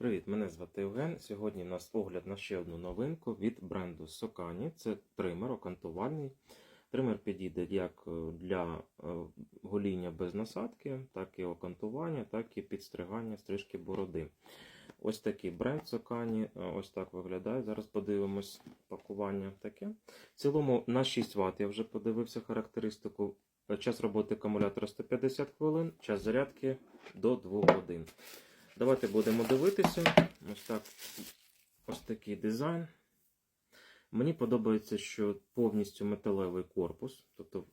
Привіт, мене звати Євген. Сьогодні у нас огляд на ще одну новинку від бренду Sokani. Це тример окантувальний. Тример підійде як е, для е, гоління без насадки, так і окантування, так і підстригання стрижки бороди. Ось такий бренд Sokani. Е, Ось так виглядає. Зараз подивимось пакування таке. В цілому на 6 Вт я вже подивився характеристику. Час роботи акумулятора 150 хвилин, час зарядки до 2 годин. Давайте будемо дивитися. Ось так. Ось такий дизайн. Мені подобається, що повністю металевий корпус, тобто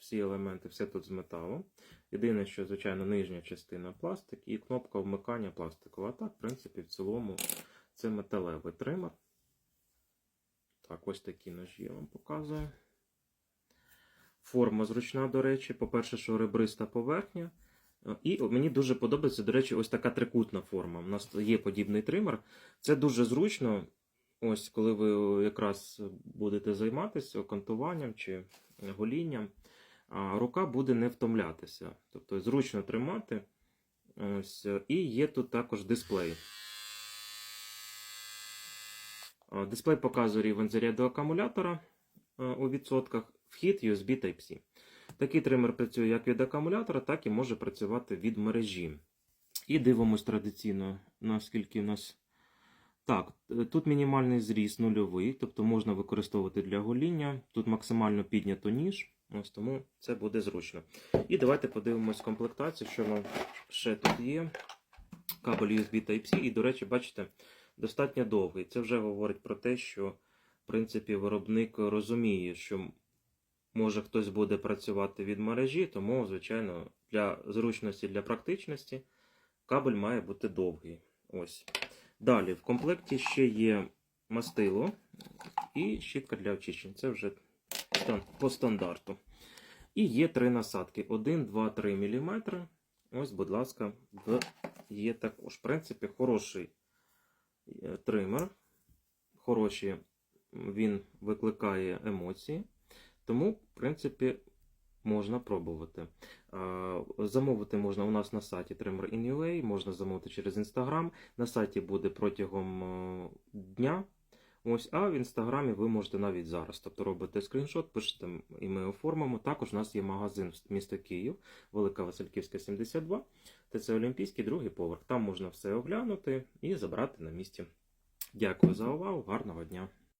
всі елементи, все тут з металу. Єдине, що, звичайно, нижня частина пластик і кнопка вмикання пластикова. А так, в принципі, в цілому це металевий тример. Так, ось такі ножі я вам показую. Форма зручна, до речі. По-перше, що ребриста поверхня. І мені дуже подобається, до речі, ось така трикутна форма. У нас є подібний тример. Це дуже зручно. Ось коли ви якраз будете займатися окантуванням чи голінням, а рука буде не втомлятися. Тобто зручно тримати. Ось. І є тут також дисплей. Дисплей показує рівень заряду акумулятора у відсотках, вхід USB Type-C. Такий тример працює як від акумулятора, так і може працювати від мережі. І дивимось традиційно, наскільки в нас. Так, тут мінімальний зріз нульовий, тобто можна використовувати для гоління. Тут максимально піднято ніж, ось тому це буде зручно. І давайте подивимось комплектацію, що нам ще тут є. Кабель USB Type-C, і, до речі, бачите, достатньо довгий. Це вже говорить про те, що в принципі виробник розуміє, що може хтось буде працювати від мережі, тому, звичайно, для зручності, для практичності кабель має бути довгий. Ось. Далі, в комплекті ще є мастило і щітка для очищення. Це вже по стандарту. І є три насадки: 1, 2, 3 мм. Ось, будь ласка, є також. В принципі, хороший е, тример. Хороші, він викликає емоції. Тому, в принципі, можна пробувати. Замовити можна у нас на сайті Trimmer in можна замовити через Instagram. На сайті буде протягом е, дня. Ось, а в інстаграмі ви можете навіть зараз. Тобто робите скріншот, пишете, і ми оформимо. Також у нас є магазин місто Київ, Велика Васильківська, 72. ТЦ Олімпійський, другий поверх. Там можна все оглянути і забрати на місці. Дякую за увагу, гарного дня!